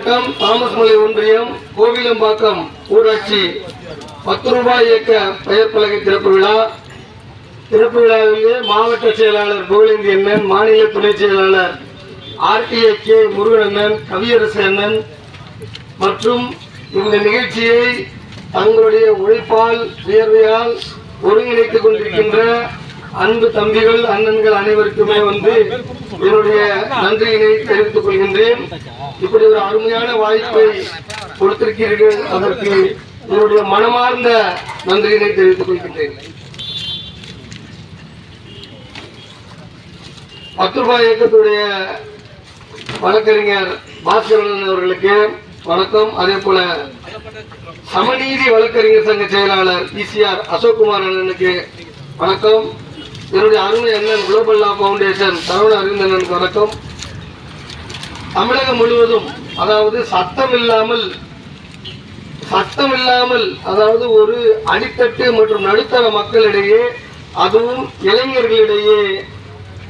மாவட்டம் தாமஸ்மலை ஒன்றியம் கோவிலம்பாக்கம் ஊராட்சி. பத்து ரூபாய் இயக்க பெயர் பலகை திறப்பு விழா. திறப்பு விழாவிலே மாவட்ட செயலாளர் புகழேந்தி அண்ணன் மாநில துணை செயலாளர் ஆர்டிஏ கே. முருகன் கவியரசு அண்ணன். மற்றும் இந்த நிகழ்ச்சியை தங்களுடைய உழைப்பால் வியர்வையால் ஒருங்கிணைத்துக் கொண்டிருக்கின்ற அன்பு தம்பிகள் அண்ணன்கள் அனைவருக்குமே வந்து என்னுடைய நன்றியினை தெரிவித்துக் கொள்கின்றேன். இப்படி ஒரு அருமையான வாய்ப்பை கொடுத்திருக்கிறீர்கள் அதற்கு என்னுடைய மனமார்ந்த நன்றியினை தெரிவித்துக் கொள்கின்றேன். பத்து ரூபாய் இயக்கத்துடைய வழக்கறிஞர் பாஸ்கரன் அவர்களுக்கு வணக்கம். அதே போல சமநீதி வழக்கறிஞர் சங்க செயலாளர் பிசிஆர் அசோக்குமார் அண்ணனுக்கு வணக்கம். என்னுடைய அருமை அண்ணன் குளோபல் லா பவுண்டேஷன் சரவண அருந்தண்ணனுக்கு வணக்கம். தமிழகம் முழுவதும் அதாவது சட்டம் இல்லாமல் சட்டம் இல்லாமல் அதாவது ஒரு அடித்தட்டு மற்றும் நடுத்தர மக்களிடையே அதுவும் இளைஞர்களிடையே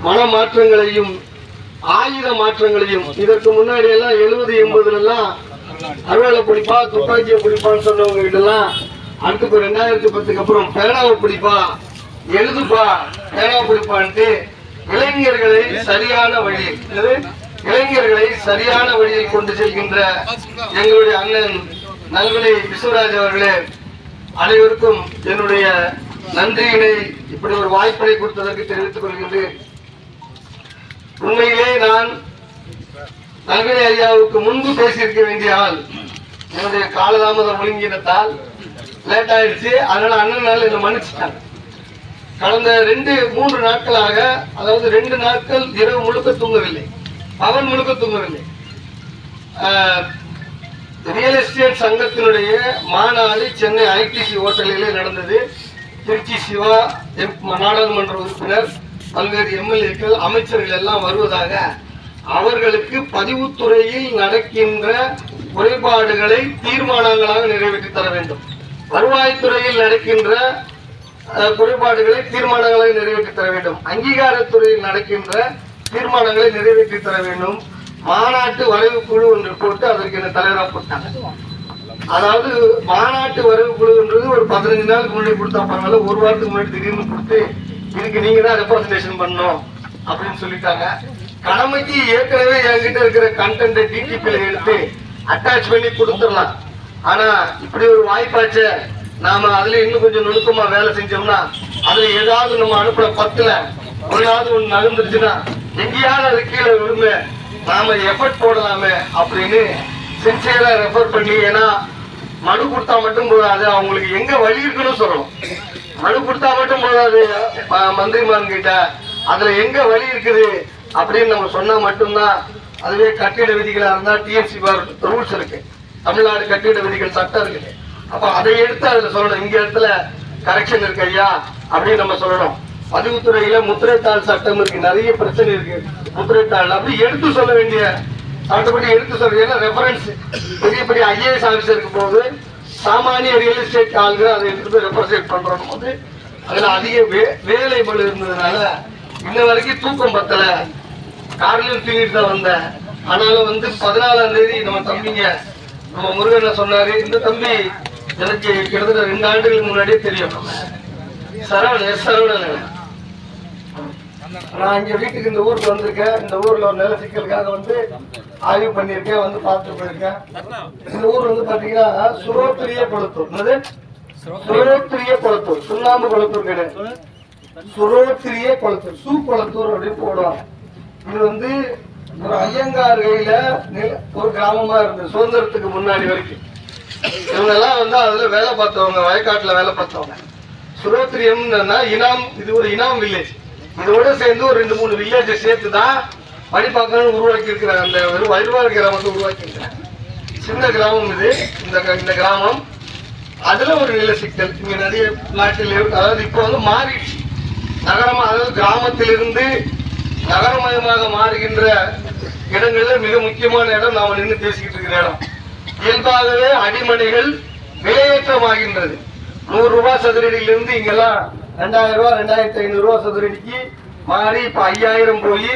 மனமாற்றங்களையும் ஆயுத மாற்றங்களையும் இதற்கு முன்னாடி எல்லாம் எழுபது எண்பதுல எல்லாம் அருவாளை பிடிப்பா துப்பாக்கியை பிடிப்பான்னு சொன்னவங்க கிட்ட எல்லாம் அடுத்து ரெண்டாயிரத்தி பத்துக்கு அப்புறம் பேனாவை பிடிப்பா எழுதுப்பா பேனாவை பிடிப்பான்ட்டு இளைஞர்களை சரியான வழி இளைஞர்களை சரியான வழியில் கொண்டு செல்கின்ற எங்களுடைய அண்ணன் நல்வினை விஸ்வராஜ் அவர்களே அனைவருக்கும் என்னுடைய நன்றியினை இப்படி ஒரு வாய்ப்பினை கொடுத்ததற்கு தெரிவித்துக் கொள்கின்றேன். உண்மையிலே நான் நல்வினை ஐயாவுக்கு முன்பு பேசியிருக்க வேண்டிய ஆள் என்னுடைய காலதாமதம் ஒழுங்கினத்தால் லேட் ஆயிடுச்சு அதனால அண்ணனால என்னை மன்னிச்சிட்டாங்க. கடந்த ரெண்டு மூன்று நாட்களாக அதாவது ரெண்டு நாட்கள் இரவு முழுக்க தூங்கவில்லை. அவன் முழுக்க தூங்கவில்லை. ரியல் எஸ்டேட் சங்கத்தினுடைய மாநாடு சென்னை ஐடிசி ஹோட்டலிலே நடந்தது. திருச்சி சிவா எம் நாடாளுமன்ற உறுப்பினர் பல்வேறு எம்எல்ஏக்கள் அமைச்சர்கள் எல்லாம் வருவதாக அவர்களுக்கு பதிவுத்துறையில் நடக்கின்ற குறைபாடுகளை தீர்மானங்களாக நிறைவேற்றி தர வேண்டும். வருவாய்த்துறையில் நடக்கின்ற குறைபாடுகளை தீர்மானங்களாக நிறைவேற்றி தர வேண்டும். அங்கீகாரத்துறையில் நடக்கின்ற தீர்மானங்களை நிறைவேற்றி தர வேண்டும். மாநாட்டு வரைவு குழு ஒன்று போட்டு அதற்கு என்ன தலைவராக போட்டாங்க. அதாவது மாநாட்டு வரைவு குழுன்றது ஒரு பதினஞ்சு நாளுக்கு முன்னாடி கொடுத்தா பரவாயில்ல ஒரு வாரத்துக்கு முன்னாடி திடீர்னு கொடுத்து இதுக்கு நீங்க தான் ரெப்ரசன்டேஷன் பண்ணணும் அப்படின்னு சொல்லிட்டாங்க. கடமைக்கு ஏற்கனவே என்கிட்ட இருக்கிற கண்டென்ட்டை டிடிபியில் எடுத்து அட்டாச் பண்ணி கொடுத்துடலாம். ஆனா இப்படி ஒரு வாய்ப்பாச்சு நாம அதுல இன்னும் கொஞ்சம் நுணுக்கமா வேலை செஞ்சோம்னா அதுல ஏதாவது நம்ம அனுப்புற பத்துல ஒன்னாவது ஒண்ணு நகர்ந்துருச்சுன்னா எங்கேயாவது அது கீழே விழுங்க நாம எஃபர்ட் போடலாமே அப்படின்னு சின்சியரா ரெஃபர் பண்ணி ஏன்னா மனு கொடுத்தா மட்டும் போதாது அவங்களுக்கு எங்க வழி இருக்குன்னு சொல்லணும். மனு கொடுத்தா மட்டும் போதாது மந்திரிமான் கிட்ட. அதுல எங்க வழி இருக்குது அப்படின்னு நம்ம சொன்னா மட்டும்தான் அதுவே கட்டிட விதிகளா இருந்தா டிஎன்சி ரூல்ஸ் இருக்கு. தமிழ்நாடு கட்டிட விதிகள் சட்டம் இருக்குது. அப்ப அதை எடுத்து அதுல சொல்லணும். இங்க இடத்துல கரெக்ஷன் இருக்கு ஐயா அப்படின்னு நம்ம சொல்லணும். பதிவுத்துறையில முத்திரைத்தாள் சட்டம் இருக்கு. நிறைய பிரச்சனை இருக்கு. முத்திரைத்தாள். அப்படி எடுத்து சொல்ல வேண்டிய சட்டப்படி எடுத்து சொல்ல ஏன்னா ரெஃபரன்ஸ் பெரிய பெரிய ஐஏஎஸ் ஆபீசருக்கு போது சாமானிய ரியல் எஸ்டேட் ஆளுங்க அதை எடுத்து போய் ரெப்ரசென்ட் பண்றோம் போது அதுல அதிக வே- வேலை பளு இருந்ததுனால இன்ன வரைக்கும் தூக்கம் பத்தல. கார்லயும் தூங்கிட்டு தான் வந்தேன். ஆனாலும் வந்து பதினாலாம் தேதி நம்ம தம்பிங்க நம்ம முருகன் சொன்னாரு இந்த தம்பி எனக்கு கிட்டத்தட்ட ரெண்டு ஆண்டுகளுக்கு முன்னாடியே தெரியும். சரவணன் எஸ் சரவணன். நான் இங்க வீட்டுக்கு இந்த ஊருக்கு வந்திருக்கேன். இந்த ஊர்ல ஒரு நில சிக்கலுக்காக வந்து ஆய்வு பண்ணியிருக்கேன் வந்து பார்த்துட்டு போயிருக்கேன். இந்த ஊர் வந்து பாத்தீங்கன்னா சுரோத்திரிய குளத்தூர் என்னது? சுரோத்திரிய குளத்தூர் சுண்ணாம்பு குளத்தூர் கிடையாது சுரோத்திரிய குளத்தூர் சூ குளத்தூர் அப்படின்னு போடுவாங்க. இது வந்து ஒரு ஐயங்கார் கையில நில- ஒரு கிராமமா இருந்தது சுதந்திரத்துக்கு முன்னாடி வரைக்கும். இவங்கெல்லாம் வந்து அதுல வேலை பார்த்தவங்க வயக்காட்டுல வேலை பார்த்தவங்க. சுரோத்திரியம் இனாம் இது ஒரு இனாம் வில்லேஜ் இதோட சேர்ந்து ஒரு ரெண்டு மூணு வில்லேஜ் சேர்த்து தான் மணிப்பாக்கம் உருவாக்கி இருக்கிறாங்க அந்த வெறும் வருவார் கிராமத்தை உருவாக்கி இருக்கிறாங்க சின்ன கிராமம் இது. இந்த க- இந்த கிராமம். அதுல ஒரு நில சிக்கல். இங்க நிறைய பிளாட்டில் அதாவது இப்போ வந்து மாறிடுச்சு. நகரமா அதாவது கிராமத்திலிருந்து நகரமயமாக மாறுகின்ற இடங்கள்ல மிக முக்கியமான இடம் நாம நின்று பேசிக்கிட்டு இருக்கிற இடம். இயல்பாகவே அடிமனைகள் விலையேற்றமாகின்றது. நூறு ரூபாய் சதுரடியிலிருந்து இங்கெல்லாம் ரெண்டாயிரம் ரூபா ரெண்டாயிரத்தி ஐநூறு சதுரடிக்கு மாறி இப்ப ஐயாயிரம் போய்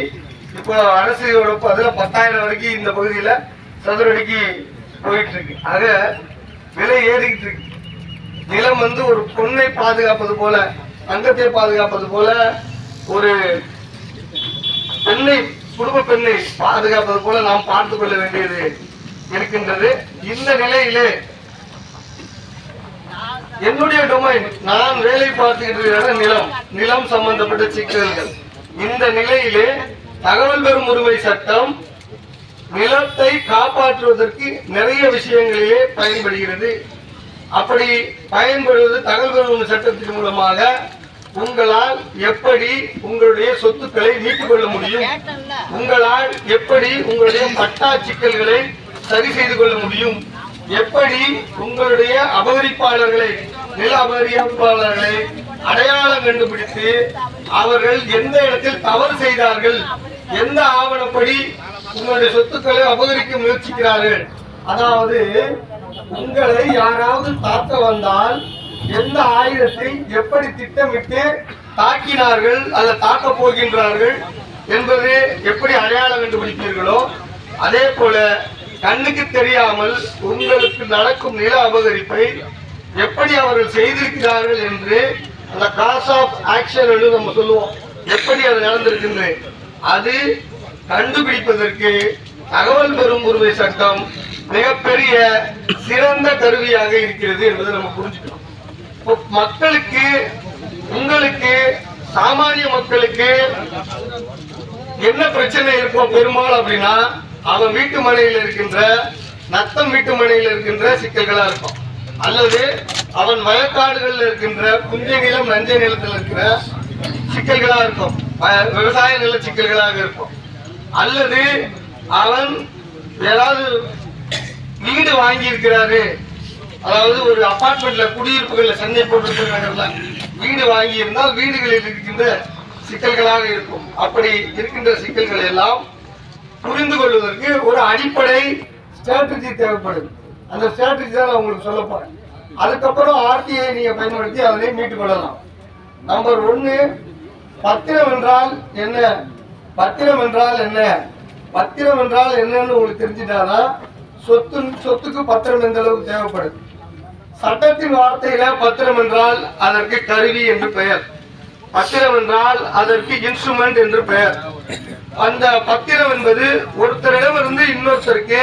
இப்போ அரசு அதுல பத்தாயிரம் வரைக்கும் இந்த பகுதியில சதுரடிக்கு போயிட்டு இருக்கு ஆக விலை ஏறிக்கிட்டு இருக்கு. நிலம் வந்து ஒரு பொண்ணை பாதுகாப்பது போல தங்கத்தை பாதுகாப்பது போல ஒரு பெண்ணை குடும்ப பெண்ணை பாதுகாப்பது போல நாம் பார்த்துக் கொள்ள வேண்டியது இருக்கின்றது. இந்த நிலையிலே என்னுடைய டொமைன் நான் வேலை பார்த்துக்கிட்டு இருக்கிற நிலம். நிலம் சம்பந்தப்பட்ட சிக்கல்கள். இந்த நிலையிலே தகவல் பெறும் உரிமை சட்டம் நிலத்தை காப்பாற்றுவதற்கு நிறைய விஷயங்களிலே பயன்படுகிறது. அப்படி பயன்படுவது தகவல் பெறும் சட்டத்தின் மூலமாக உங்களால் எப்படி உங்களுடைய சொத்துக்களை மீட்டுக் கொள்ள முடியும்? உங்களால் எப்படி உங்களுடைய பட்டா சிக்கல்களை சரி செய்து கொள்ள முடியும்? எப்படி உங்களுடைய அபகரிப்பாளர்களை நில அபகரிப்பாளர்களை அடையாளம் கண்டுபிடித்து அவர்கள் எந்த இடத்தில் தவறு செய்தார்கள் எந்த ஆவணப்படி உங்களுடைய சொத்துக்களை அபகரிக்க முயற்சிக்கிறார்கள்? அதாவது உங்களை யாராவது தாக்க வந்தால் எந்த ஆயுதத்தை எப்படி திட்டமிட்டு தாக்கினார்கள் அல்ல தாக்க போகின்றார்கள் என்பது எப்படி அடையாளம் கண்டுபிடிப்பீர்களோ அதே போல கண்ணுக்கு தெரியாமல் உங்களுக்கு நடக்கும் நில அபகரிப்பை எப்படி அவர்கள் செய்திருக்கிறார்கள் என்று அந்த காஸ் ஆஃப் ஆக்ஷன் என்று நம்ம சொல்லுவோம். எப்படி அது நடந்திருக்கின்றது? அது கண்டுபிடிப்பதற்கு தகவல் பெறும் உரிமை சட்டம் மிகப்பெரிய சிறந்த கருவியாக இருக்கிறது என்பதை நம்ம புரிஞ்சுக்கணும். இப்போ மக்களுக்கு உங்களுக்கு சாமானிய மக்களுக்கு என்ன பிரச்சனை இருக்கும் பெரும்பாலும் அப்படின்னா அவன் வீட்டு மனையில் இருக்கின்ற நத்தம் வீட்டு மனையில் இருக்கின்ற சிக்கல்களா இருக்கும். அல்லது அவன் வயக்காடுகளில் இருக்கின்ற குஞ்ச நிலம் நஞ்சை நிலத்தில் இருக்கிற சிக்கல்களா இருக்கும். விவசாய நில சிக்கல்களாக இருக்கும். அல்லது அவன் ஏதாவது வீடு வாங்கி இருக்கிறாரு அதாவது ஒரு அபார்ட்மெண்ட்ல குடியிருப்புகள்ல சென்னை போட்டு வீடு வாங்கி இருந்தால் வீடுகளில் இருக்கின்ற சிக்கல்களாக இருக்கும். அப்படி இருக்கின்ற சிக்கல்கள் எல்லாம் புரிந்து கொள்வதற்கு ஒரு அடிப்படை ஸ்ட்ராட்டஜி தேவைப்படுது அந்த ஸ்ட்ராட்டஜி தான் நான் உங்களுக்கு சொல்ல போறேன். அதுக்கப்புறம் ஆர்டிஐ நீங்கள் பயன்படுத்தி அதனை மீட்டுக் கொள்ளலாம். நம்பர் ஒன்று பத்திரம் என்றால் என்ன? பத்திரம் என்றால் என்ன? பத்திரம் என்றால் என்னன்னு உங்களுக்கு தெரிஞ்சுட்டாதான் சொத்து சொத்துக்கு பத்திரம் எந்த அளவுக்கு தேவைப்படுது சட்டத்தின் வார்த்தையில பத்திரம் என்றால் அதற்கு கருவி என்று பெயர். பத்திரம் என்றால் அதற்கு இன்ஸ்ட்ருமெண்ட் என்று பெயர். அந்த பத்திரம் என்பது ஒருத்தரிடமிருந்து இன்னொருத்தருக்கு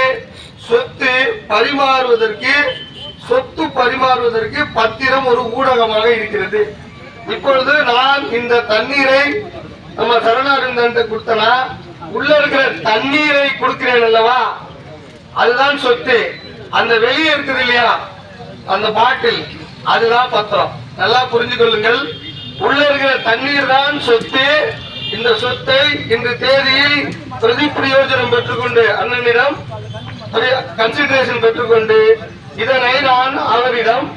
சொத்து பரிமாறுவதற்கு சொத்து பரிமாறுவதற்கு பத்திரம் ஒரு ஊடகமாக இருக்கிறது. இப்பொழுது நான் இந்த தண்ணீரை நம்ம சரணானந்தன் கொடுத்தனா உள்ள இருக்கிற தண்ணீரை கொடுக்கிறேன் அல்லவா? அதுதான் சொத்து. அந்த வெளியே இருக்குது இல்லையா? அந்த பாட்டில். அதுதான் பத்திரம். நல்லா புரிஞ்சு கொள்ளுங்கள் உள்ள இருக்கிற தண்ணீர் தான் சொத்து. இந்த சொத்தை இந்த தேதியில் பிரதி பிரயோஜனம் பெற்றுக்கொண்டு அண்ணனிடம் கன்சிடரேஷன் பெற்றுக்கொண்டு இதனை நான் அவரிடம்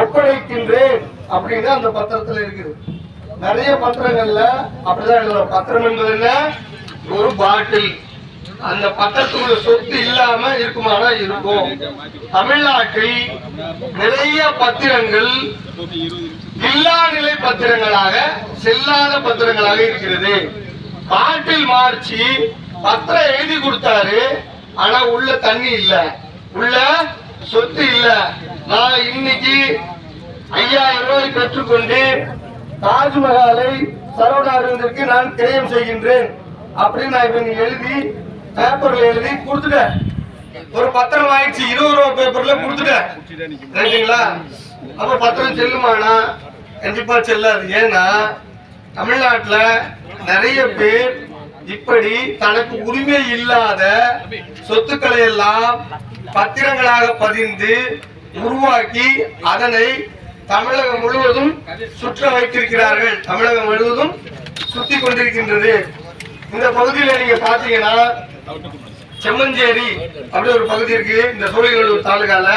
ஒப்படைக்கின்றேன் அப்படின்னு அந்த பத்திரத்துல இருக்குது. நிறைய பத்திரங்கள்ல அப்படிதான் எழுதுறோம். பத்திரம் என்பது என்ன? ஒரு பாட்டில். அந்த பத்திரத்துக்குள்ள சொத்து இல்லாம இருக்குமானா இருக்கும். தமிழ்நாட்டில் நிறைய பத்திரங்கள் இல்லா நிலை பத்திரங்களாக செல்லாத பத்திரங்களாக இருக்கிறது. பாட்டில் மார்ச்சி பத்திரம் எழுதி கொடுத்தாரு ஆனா உள்ள தண்ணி இல்ல. உள்ள சொத்து இல்ல. நான் இன்னைக்கு ஐயாயிரம் ரூபாய் பெற்றுக்கொண்டு தாஜ்மஹாலை சரவணாரவிந்தருக்கு நான் கிரயம் செய்கின்றேன் அப்படின்னு நான் இப்ப நீ எழுதி பேப்பர்ல எழுதி கொடுத்துட்டேன். ஒரு பத்திரம் ஆயிடுச்சு இருபது ரூபா பேப்பர்ல கொடுத்துட்டேன். ரைட்டுங்களா அப்ப பத்திரம் செல்லுமானா கண்டிப்பா செல்லாது ஏன்னா தமிழ்நாட்டுல நிறைய பேர் இப்படி தனக்கு உரிமை இல்லாத சொத்துக்களை எல்லாம் பத்திரங்களாக பதிந்து உருவாக்கி அதனை தமிழகம் முழுவதும் சுற்ற வைத்திருக்கிறார்கள். தமிழகம் முழுவதும் சுத்தி கொண்டிருக்கின்றது. இந்த பகுதியில நீங்க பாத்தீங்கன்னா செம்மஞ்சேரி அப்படி ஒரு பகுதி இருக்கு. இந்த சோழிங்கநல்லூர் தாலுகால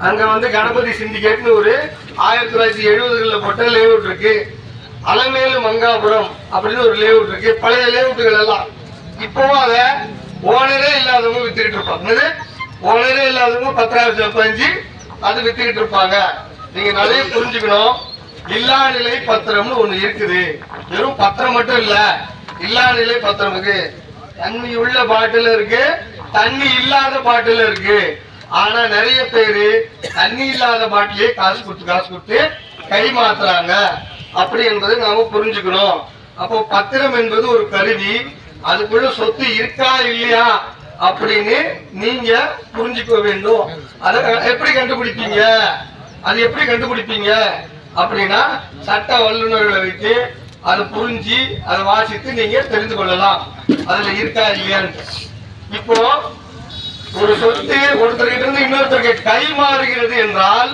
அங்க வந்து கணபதி சிண்டிகேட்னு ஒரு ஆயிரத்தி தொள்ளாயிரத்தி எழுபதுகளில் போட்ட லேஅவுட் இருக்கு. அலமேலு மங்காபுரம் அப்படின்னு ஒரு லேஅவுட் இருக்கு. பழைய லேஅவுட்டுகள் எல்லாம். இப்போவும் அதை ஓனரே இல்லாதவங்க வித்துக்கிட்டு இருப்பாங்க. ஓனரே இல்லாதவங்க பத்தாயிரத்தி பதினஞ்சு அது வித்துக்கிட்டு இருப்பாங்க. நீங்க நிறைய புரிஞ்சுக்கணும். இல்லா நிலை பத்திரம்னு ஒண்ணு இருக்குது. வெறும் பத்திரம் மட்டும் இல்ல. இல்லா நிலை பத்திரம் இருக்கு. தண்ணி உள்ள பாட்டில் இருக்கு. தண்ணி இல்லாத பாட்டில் இருக்கு. ஆனா நிறைய பேரு தண்ணி இல்லாத பாட்டிலே காசு கொடுத்து காசு கொடுத்து கை மாத்துறாங்க. அப்படி என்பதை நாம புரிஞ்சுக்கணும். அப்போ பத்திரம் என்பது ஒரு கருவி. அதுக்குள்ள சொத்து இருக்கா இல்லையா அப்படின்னு நீங்க புரிஞ்சுக்க வேண்டும். அதை எப்படி கண்டுபிடிப்பீங்க? அது எப்படி கண்டுபிடிப்பீங்க? அப்படின்னா சட்ட வல்லுநர்களை வைத்து அதை புரிஞ்சு அதை வாசித்து நீங்க தெரிந்து கொள்ளலாம். அதுல இருக்கா இல்லையான்னு. இப்போ ஒரு சொத்து ஒருத்தர்கிட்ட இருந்து இன்னொருத்தருக்கு கை மாறுகிறது என்றால்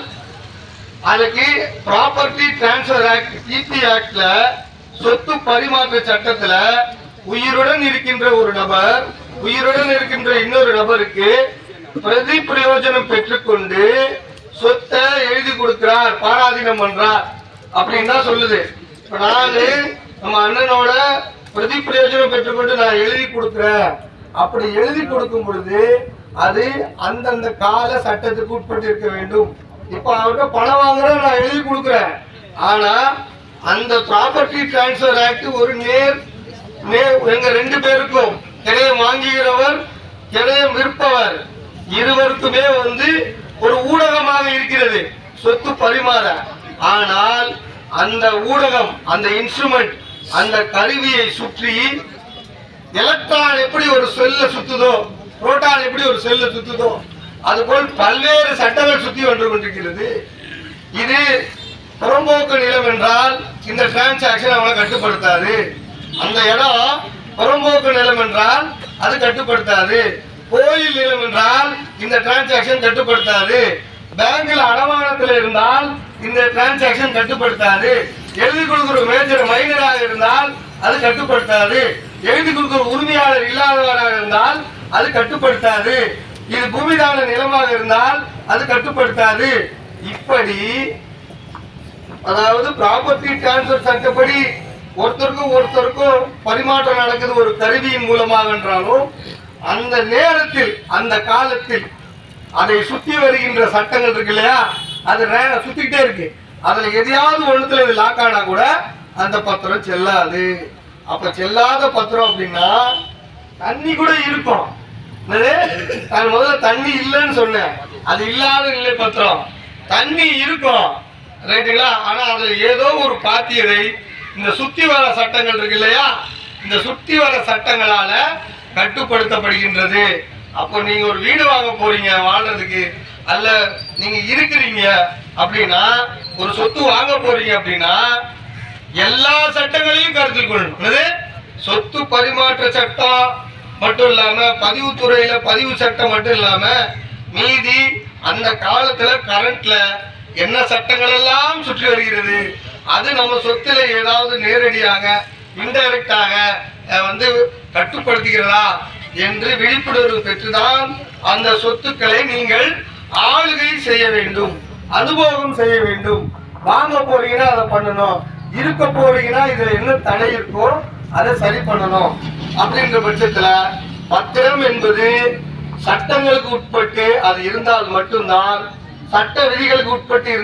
அதுக்கு ப்ராப்பர்ட்டி டிரான்ஸ்பர் ஆக்ட் பிபி ஆக்ட்ல சொத்து பரிமாற்ற சட்டத்துல உயிருடன் இருக்கின்ற ஒரு நபர் உயிருடன் இருக்கின்ற இன்னொரு நபருக்கு பிரதி பிரயோஜனம் பெற்றுக்கொண்டு சொத்தை எழுதி கொடுக்கிறார் பாராதீனம் பண்றார் அப்படின்னு தான் சொல்லுது. இப்ப நானு நம்ம அண்ணனோட பிரதி பிரயோஜனம் பெற்றுக்கொண்டு நான் எழுதி கொடுக்குறேன். அப்படி எழுதி கொடுக்கும் பொழுது அது அந்தந்த கால சட்டத்துக்கு உட்பட்டு இருக்க வேண்டும். இப்ப அவர்கிட்ட பணம் வாங்குறேன் நான் எழுதி கொடுக்குறேன். ஆனா அந்த ப்ராப்பர்ட்டி டிரான்ஸ்ஃபர் ஆக்ட் ஒரு நேர் நேர் எங்க ரெண்டு பேருக்கும் கிரையம் வாங்குகிறவர் கிரையம் விற்பவர் இருவருக்குமே வந்து ஒரு ஊடகமாக இருக்கிறது சொத்து பரிமாற. ஆனால் அந்த ஊடகம் அந்த இன்ஸ்ட்ருமெண்ட் அந்த கருவியை சுற்றி எலக்ட்ரான் எப்படி ஒரு செல்ல சுத்துதோ புரோட்டான் எப்படி ஒரு செல்ல சுத்துதோ அதுபோல் பல்வேறு சட்டங்கள் சுத்தி வந்து கொண்டிருக்கிறது. இது புறம்போக்கு நிலம் என்றால் இந்த டிரான்சாக்சன் அவங்களை கட்டுப்படுத்தாது. அந்த இடம் புறம்போக்கு நிலம் என்றால் அது கட்டுப்படுத்தாது. கோயில் நிலம் என்றால் இந்த டிரான்சாக்சன் கட்டுப்படுத்தாது. பேங்கில் அடமானத்தில் இருந்தால் இந்த டிரான்சாக்சன் கட்டுப்படுத்தாது. எழுதி கொடுக்கிற மேஜர் மைனராக இருந்தால் அது கட்டுப்படுத்தாது. எழுதி கொடுக்கிற உரிமையாளர் இல்லாதவராக இருந்தால் அது கட்டுப்படுத்தாது. இது பூமிதான நிலமாக இருந்தால் அது கட்டுப்படுத்தாது. இப்படி அதாவது ப்ராப்பர்ட்டி டிரான்ஸ்பர் சட்டப்படி ஒருத்தருக்கும் ஒருத்தருக்கும் பரிமாற்றம் நடக்குது ஒரு கருவியின் மூலமாக என்றாலும் அந்த நேரத்தில் அந்த காலத்தில் அதை சுத்தி வருகின்ற சட்டங்கள் இருக்கு இல்லையா? அது நேரம் சுத்திக்கிட்டே இருக்கு. அதுல எதையாவது ஒண்ணுத்துல இது லாக் ஆனா கூட அந்த பத்திரம் செல்லாது. அப்ப செல்லாத பத்திரம் அப்படின்னா தண்ணி கூட இருக்கும். நான் முதல்ல தண்ணி இல்லைன்னு சொன்னேன். அது இல்லாத நிலை பத்திரம் தண்ணி இருக்கும். ரைட்டுங்களா? ஆனா அதுல ஏதோ ஒரு பாத்தியதை இந்த சுத்தி வர சட்டங்கள் இருக்கு இல்லையா? இந்த சுத்தி வர சட்டங்களால கட்டுப்படுத்தப்படுகின்றது. அப்போ நீங்க ஒரு வீடு வாங்க போறீங்க வாழ்றதுக்கு அல்ல நீங்க இருக்கிறீங்க அப்படின்னா ஒரு சொத்து வாங்க போறீங்க அப்படின்னா எல்லா சட்டங்களையும் கருத்தில் கொள்ளணும். சொத்து பரிமாற்ற சட்டம் மட்டும் இல்லாம பதிவுத்துறையில பதிவு சட்டம் மட்டும் இல்லாம மீதி அந்த காலத்துல கரண்ட்ல என்ன சட்டங்கள் எல்லாம் சுற்றி வருகிறது? அது நம்ம சொத்துல ஏதாவது நேரடியாக இன்டைரக்டாக வந்து கட்டுப்படுத்துகிறதா என்று விழிப்புணர்வு பெற்றுதான் அந்த சொத்துக்களை நீங்கள் ஆளுகை செய்ய வேண்டும் அனுபவம் செய்ய வேண்டும். வாங்க போறீங்கன்னா அதை பண்ணணும். இருக்க போறீங்கன்னா இதுல என்ன தடை இருக்கோ அதை சரி பண்ணணும். அப்படின்ற பட்சத்துல பத்திரம் என்பது சட்டங்களுக்கு உட்பட்டு அது இருந்தால் மட்டும்தான் சட்ட விதிகளுக்கு உட்பட்டு இருந்தால்